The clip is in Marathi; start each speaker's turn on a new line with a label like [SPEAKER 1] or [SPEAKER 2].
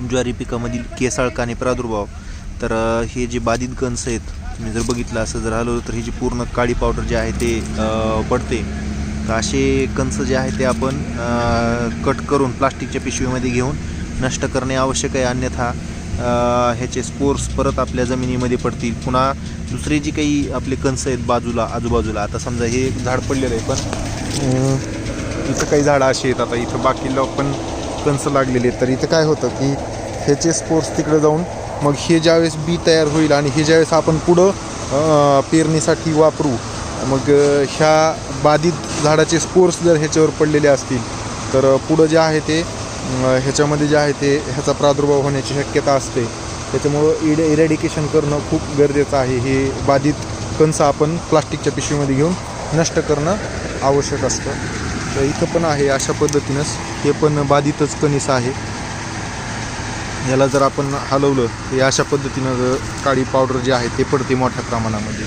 [SPEAKER 1] ज्वारी पिकामधील केसाळकाने प्रादुर्भाव तर हे जे बाधित कणस आहेत तुम्ही जर बघितलं असं जर आलो तर ही जी पूर्ण काळी पावडर जे आहे ते पडते. तर असे कंस जे आहे ते आपण कट करून प्लास्टिकच्या पिशवीमध्ये घेऊन नष्ट करणे आवश्यक आहे. अन्यथा ह्याचे स्पोर्स परत आपल्या जमिनीमध्ये पडतील. पुन्हा दुसरे जी काही आपले कंस आहेत बाजूला आजूबाजूला आता समजा हे एक झाड पडलेलं आहे पण इथं काही झाडं अशी आहेत. आता इथं बाकीला पण कंस लागलेले आहेत. तर इथं काय होतं की ह्याचे स्पोर्ट्स तिकडे जाऊन मग हे ज्यावेळेस बी तयार होईल आणि हे ज्यावेळेस आपण पुढं पेरणीसाठी वापरू मग ह्या बाधित झाडाचे स्पोर्स जर ह्याच्यावर पडलेले असतील तर पुढं जे आहे ते ह्याच्यामध्ये जे आहे ते ह्याचा प्रादुर्भाव होण्याची शक्यता असते. त्याच्यामुळं इड इरॅडिकेशन करणं खूप गरजेचं आहे. हे बाधित कंस आपण प्लास्टिकच्या पिशवीमध्ये घेऊन नष्ट करणं आवश्यक असतं. तर इथं पण आहे अशा पद्धतीनंच. हे पण बाधितच कणीस आहे. याला जर आपण हलवलं तर हे अशा पद्धतीनं काळी पावडर जे आहे ते पडते मोठ्या प्रमाणामध्ये.